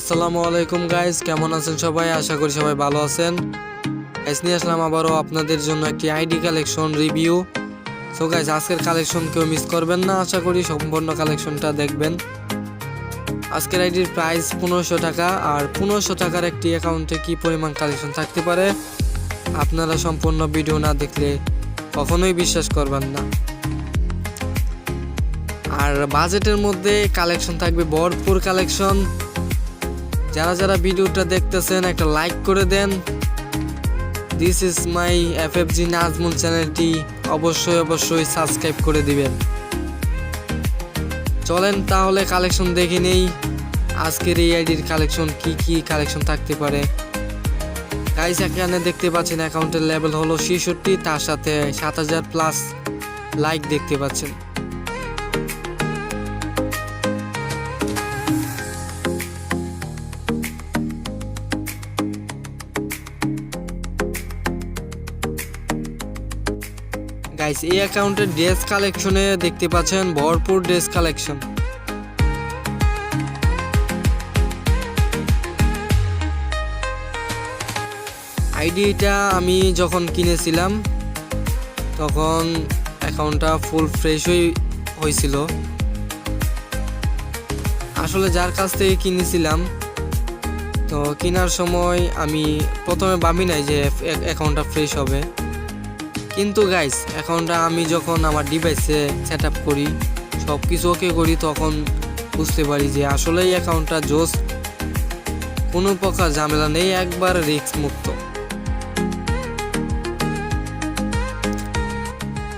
আসসালামু আলাইকুম গাইস কেমন আছেন সবাই? আশা করি সবাই ভালো আছেন। গাইস নিয়ে আসলাম আবারও আপনাদের জন্য একটি ID collection review so guys আজকের কালেকশন কেউ মিস করবেন না। আশা করি সম্পূর্ণ কালেকশনটা দেখবেন। আজকের আইডির প্রাইস পনেরোশো টাকা। আর পনেরোশো টাকার একটি অ্যাকাউন্টে কি পরিমাণ কালেকশন থাকতে পারে? আপনারা সম্পূর্ণ ভিডিও না দেখলে কখনোই বিশ্বাস করবেন না। আর বাজেটের মধ্যে কালেকশন থাকবে ভরপুর কালেকশন যারা যারা ভিডিওটা দেখতেছেন, একটা লাইক করে দেন। This is my F F G Nazmul চ্যানেলটি অবশ্যই অবশ্যই সাবস্ক্রাইব করে দিবেন। চলেন তাহলে কালেকশন দেখে নেই। আজকের এই আইডির কালেকশন কি কি কালেকশন থাকতে পারে? গাইস এখানে দেখতে পাচ্ছেন অ্যাকাউন্টের লেভেল হলো ছেষট্টি, তার সাথে সাত হাজার প্লাস লাইক দেখতে পাচ্ছেন। গাইস এই অ্যাকাউন্টের ড্রেস কালেকশনে দেখতে পাচ্ছেন ভরপুর ড্রেস কালেকশন আইডিটা আমি যখন কিনেছিলাম, তখন অ্যাকাউন্টটা ফুল ফ্রেশ হয়েছিল আসলে যার কাছ থেকে কিনেছিলাম, তো কেনার সময় আমি প্রথমে ভাবি নাই যে অ্যাকাউন্টটা ফ্রেশ হবে। কিন্তু গাইস অ্যাকাউন্টটা আমি যখন আমার ডিভাইসে সেট আপ করি সব কিছু ওকে করি, তখন বুঝতে পারি যে আসলেই অ্যাকাউন্টটা জোস। কোনো প্রকার ঝামেলা নেই, একবার রিস্ক মুক্ত।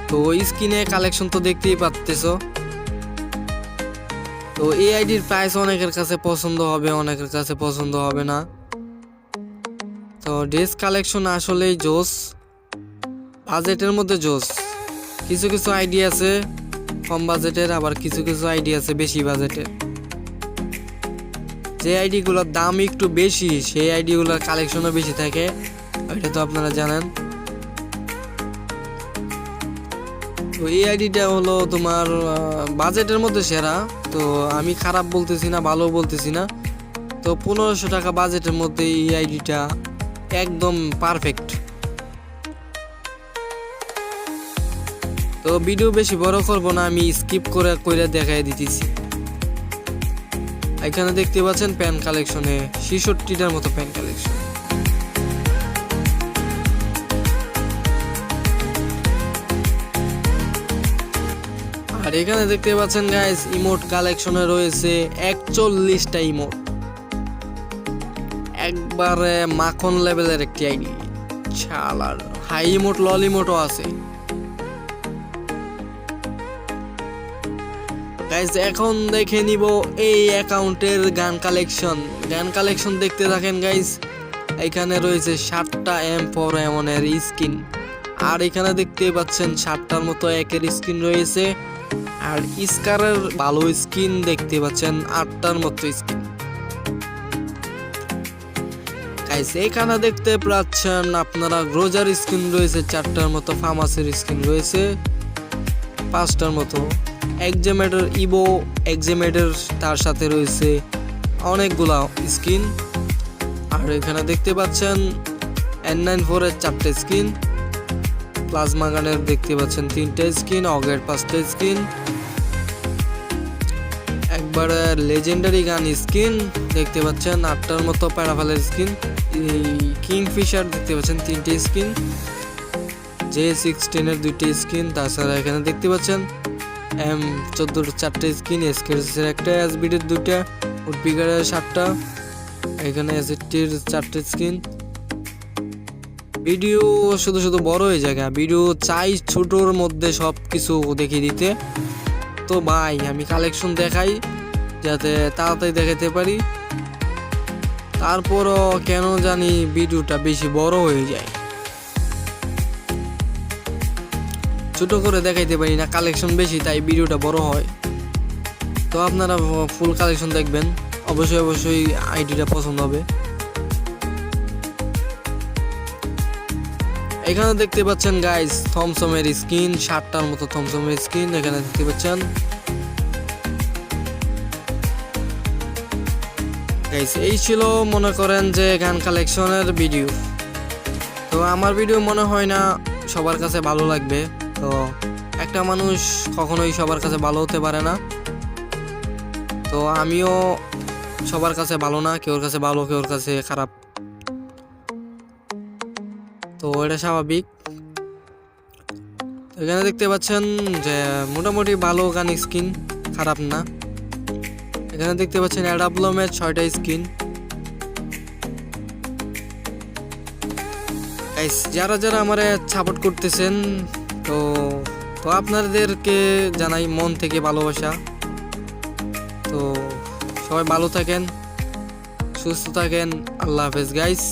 তো ওই স্ক্রিনে কালেকশন তো দেখতেই পাচ্তেছ তো এই আইডির প্রাইস অনেকের কাছে পছন্দ হবে, অনেকের কাছে পছন্দ হবে না। তো ড্রেস কালেকশন আসলেই জোস। বাজেটের মধ্যে জোস। কিছু কিছু আইডিয়া আছে, কম বাজেটের, আবার কিছু কিছু আইডিয়া আছে বেশি বাজেটের। যে আইডিগুলোর দাম একটু বেশি, সেই আইডিগুলোর কালেকশনও বেশি থাকে এটা তো আপনারা জানেন। তো এই আইডিটা হলো তোমার বাজেটের মধ্যে সেরা। তো আমি খারাপ বলতেছি না, ভালো বলতেছি না। তো পনেরোশো টাকা বাজেটের মধ্যে এই আইডিটা একদম পারফেক্ট তো ভিডিও বেশি বড় করব না, আমি স্কিপ করে কইরা দেখাই দিতেছি। এখানে দেখতে পাচ্ছেন প্যান কালেকশনে ছেষট্টিটার মতো প্যান কালেকশন। আর এখানে দেখতে পাচ্ছেন গাইস ইমোট কালেকশনে রয়েছে একচল্লিশটা ইমোট একবারে মাখন লেভেলের একটি আইডি। ছালার হাই ইমোট লল ইমোটও আছে। গাইজ এখন দেখে নিব এই অ্যাকাউন্টের গান কালেকশন। গান কালেকশন দেখতে থাকেন গাইজ এখানে রয়েছে সাতটা এম ফর এমনের স্কিন। আর এখানে দেখতে পাচ্ছেন, সাতটার মতো একের স্কিন রয়েছে। আর স্কারের ভালো স্কিন দেখতে পাচ্ছেন, আটটার মতো স্কিন। গাইজ এখানে দেখতে পাচ্ছেন, আপনারা গ্রোজার স্কিন রয়েছে, চারটার মতো ফার্মাসির স্কিন রয়েছে। পাঁচটার মতো। এক্সামেটার ইবো এক্সামেটার তার সাথে রয়েছে অনেকগুলা স্কিন। আর এখানে দেখতে পাচ্ছেন এন নাইন ফোরের চারটে স্কিন। প্লাজমা গানের দেখতে পাচ্ছেন তিনটে স্কিন অগের পাঁচটা স্কিন। একবারে লেজেন্ডারি গান স্কিন দেখতে পাচ্ছেন, আটটার মতো প্যারাফালের স্কিন। এই কিংফিশার দেখতে পাচ্ছেন তিনটে স্কিন। জে সিক্সটিনের দুইটি স্কিন তাছাড়া এখানে দেখতে পাচ্ছেন এম চোদ্দোর চারটে স্কিন এসকেসের একটা এসবিডির দুইটা উডপিকারের সাতটা, এখানে এসএটির চারটে স্কিন ভিডিও শুধু শুধু বড় হয়ে যায় ভিডিও চাই ছোটোর মধ্যে সব কিছু দেখিয়ে দিতে। তো ভাই, আমি কালেকশন দেখাই, যাতে তাড়াতাড়ি দেখাতে পারি। তারপরও কেন জানি ভিডিওটা বেশি বড় হয়ে যায়। ছোট করে দেখাইতে পারি না কালেকশন বেশি, তাই ভিডিওটা বড় হয়। তো আপনারা ফুল কালেকশন দেখবেন, অবশ্যই অবশ্যই আইডিটা পছন্দ হবে। এখানে দেখতে পাচ্ছেন গাইস থমসমের স্কিন সাতটার মতো থমসমের স্কিন এখানে দেখতে পাচ্ছেন। গাইস এই ছিল মনে করেন যে গান কালেকশনের ভিডিও তো আমার ভিডিও মনে হয় না সবার কাছে ভালো লাগবে। তো একটা মানুষ কখনোই সবার কাছে ভালো হতে পারে না। তো আমিও সবার কাছে ভালো না, কেউর কাছে ভালো, কেউর কাছে খারাপ। তো এটা স্বাভাবিক। এখানে দেখতে পাচ্ছেন যে মোটামুটি ভালো গান স্কিন, খারাপ না। এখানে দেখতে পাচ্ছেন অ্যাডাবলমের ছয়টা স্কিন। যারা যারা আমারে সাপোর্ট করতেছেন তো তো আপনাদেরকে জানাই মন থেকে ভালোবাসা। তো সবাই ভালো থাকেন, সুস্থ থাকেন, আল্লাহ হাফেজ গাইস